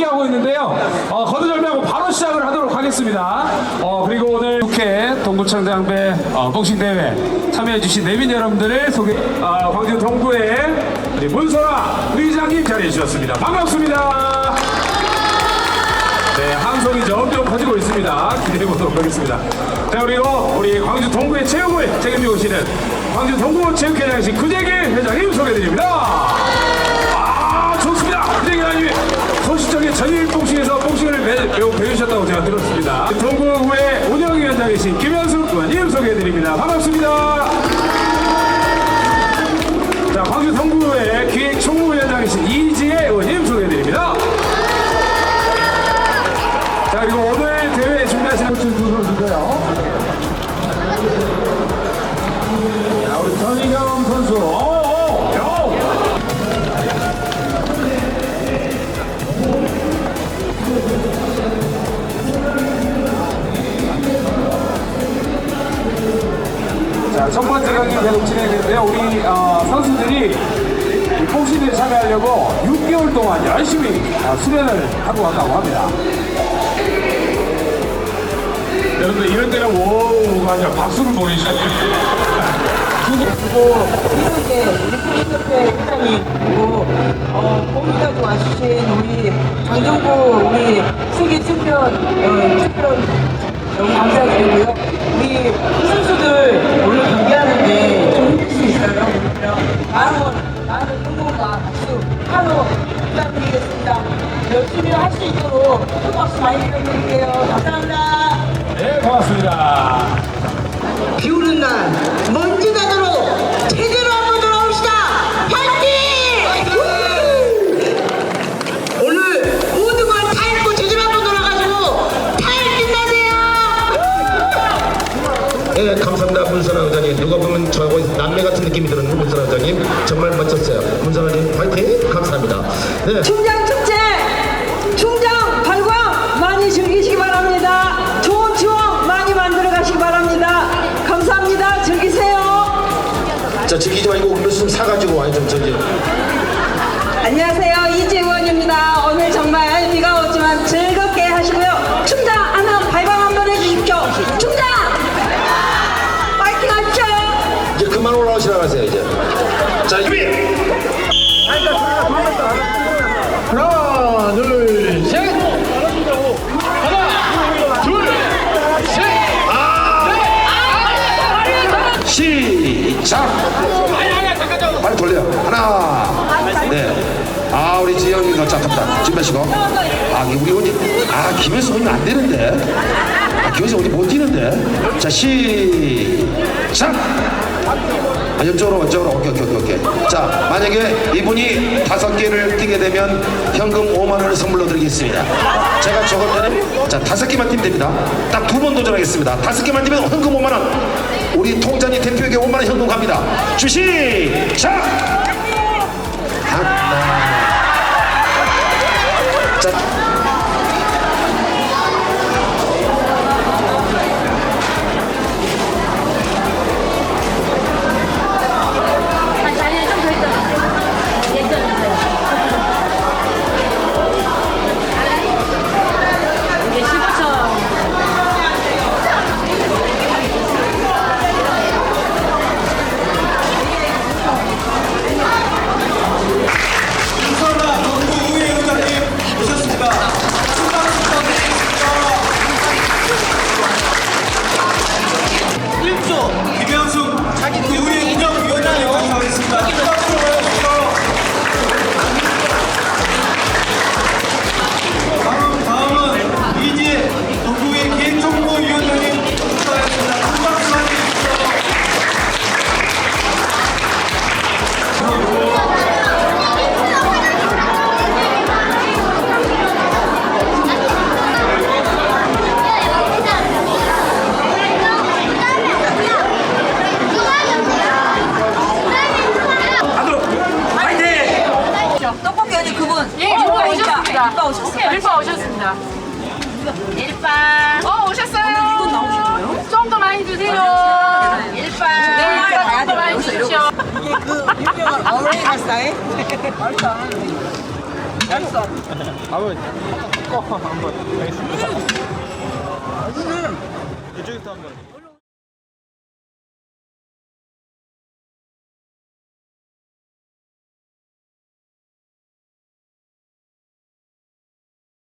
함께하고 있는데요. 어, 거두절미하고 바로 시작을 하도록 하겠습니다. 어, 그리고 오늘 국회 동구청장배 어, 복싱대회 참여해주신 내빈 여러분들을 소개, 어, 광주 동구의 우리 문선아 의장님 자리해 주셨습니다. 반갑습니다. 네, 함성이 점점 커지고 있습니다. 기대해 보도록 하겠습니다. 자, 그리고 우리 광주 동구의 체육을 책임지고 계시는 광주 동구 체육회장이신 구재길 회장님 소개드립니다. 아, 좋습니다. 구재길 회장님 진행되는데요. 우리 어, 선수들이 이 복싱에 참여하려고 6개월 동안 열심히 어, 수련을 하고 왔다고 합니다. 여러분들 이런 데는 워우가 아니라 박수를 보내주셔야 그리고 이렇게 리프트협회 회장이 그리고 어, 거기까지 와주신 우리 장정구 우리 세계 챔피언 어, 챔피언 너무 감사드리고요. 우리 선수들 오늘 경기하는데 보면 저하고 남매 같은 느낌이 드는 문선아 의장님. 정말 멋졌어요. 문선아님 화이팅! 감사합니다. 네. 충장 축제 충장 발광 많이 즐기시기 바랍니다. 좋은 추억 많이 만들어 가시기 바랍니다. 감사합니다. 즐기세요. 자, 지키지 말고 음료수 좀 사가지고 와요. 좀 저기. 안녕하세요. 우리 가 잠깐만. 준비하시고. 아, 우리 언니. 아, 김혜수 언니 안 되는데. 아, 김혜수 언니 못 뛰는데. 자, 시작! 아, 이쪽으로, 이쪽으로. 오케이, 오케이, 오케이, 오케이. 자, 만약에 이분이 다섯 개를 뛰게 되면 현금 5만 원을 선물로 드리겠습니다. 제가 적을 때는, 자, 다섯 개만 뛰면 됩니다. 딱 두 번 도전하겠습니다. 다섯 개만 뛰면 현금 5만 원. 우리 통장님 대표에게 5만 원 현금 갑니다. 주시, 작! 자, 일파. 어, 오셨어요. 이분 나오시고요. 좀 더 많이 주세요. 일파. 일파 좀더 많이 주십시오. 이게 그 유명한 어울리는 스타일? 말도 안 하네. 한번 한번 알겠습니다. 이쪽부터 한번.